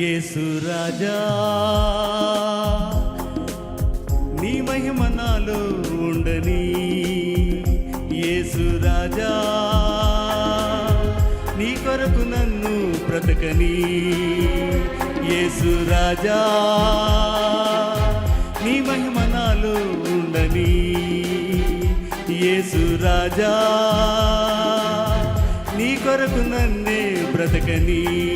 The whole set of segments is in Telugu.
యేసు రాజా. నీ మహిమ నాలో ఉండని. యేసు రాజా నీ కొరకు నన్ను బ్రతకని. యేసు రాజా నీ మహిమ నాలో ఉండని. యేసు రాజా నీ కొరకు నన్నే బ్రతకని.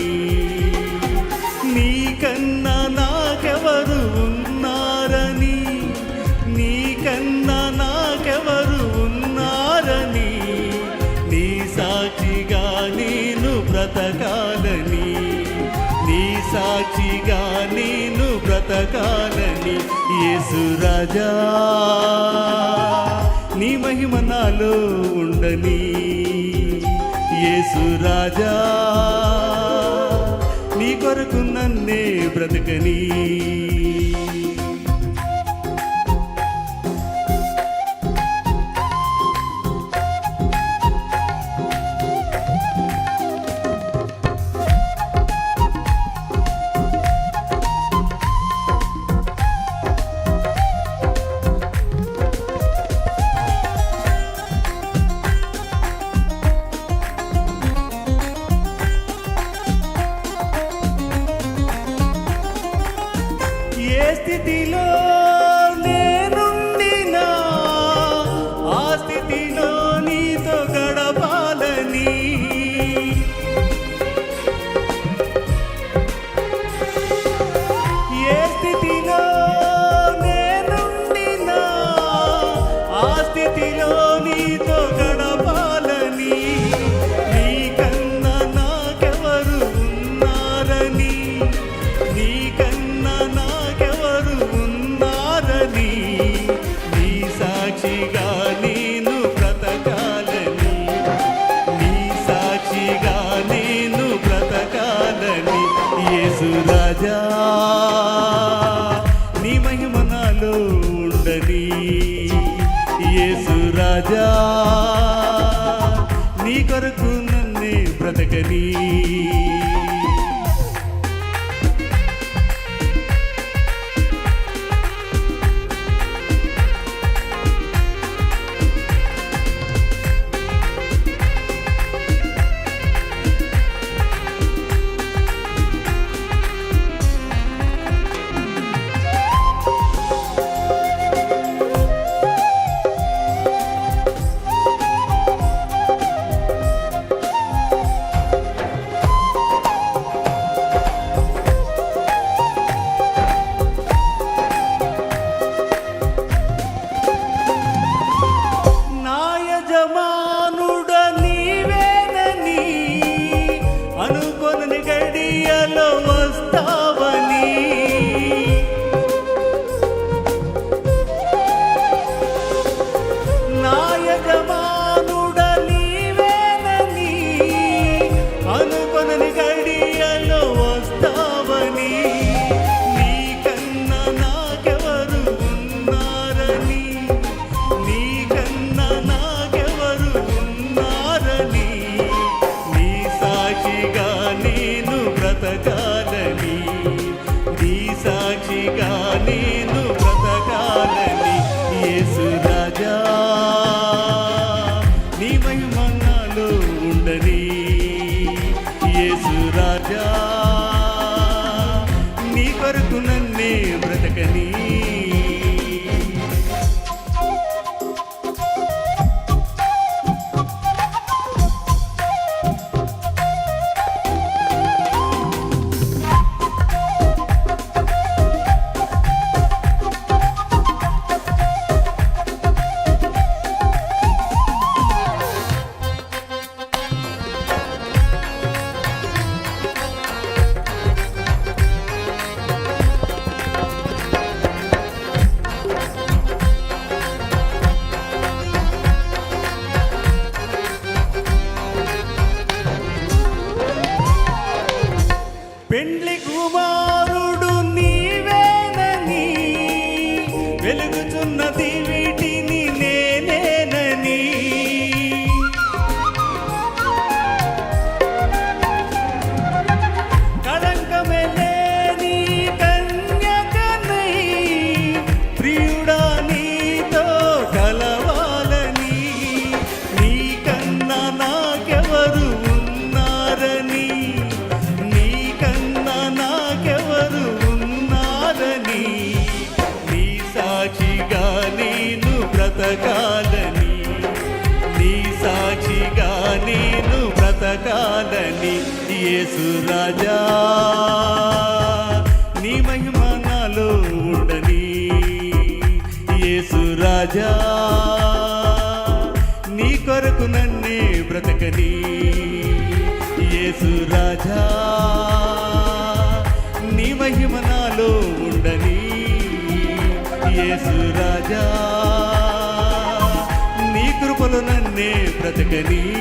నీకన్నా నాకెవరు ఉన్నారని నీకన్నా నాకెవరు ఉన్నారని నీ సాక్షిగా నేను బ్రతకాలని నీ సాక్షిగా నేను బ్రతకాలని యేసు రాజా. నీ మహిమ నాలో ఉండని యేసు రాజా. నీ కొరకు నన్నే బ్రతకనీ. ఆ నీతో గడపాలని నీకన్నా నాకెవరు ఉన్నారని నీకన్నా నాకెవరు ఉన్నారని నీ సాక్షిగా నేను బ్రతకాలని నీ సాక్షిగా నేను బ్రతకాలని యేసు రాజా. రాజా నీ కొరకు నన్నే బ్రతకనీ. பெண்லே బ్రతకాలని యేసు రాజా. నీ మహిమ నాలో ఉండని. యేసు రాజా. నీ కొరకు నన్నే బ్రతకని. యేసు రాజా. నీ మహిమ నాలో ఉండని. యేసు రాజా. నీ కృపలు నన్నే బ్రతకని.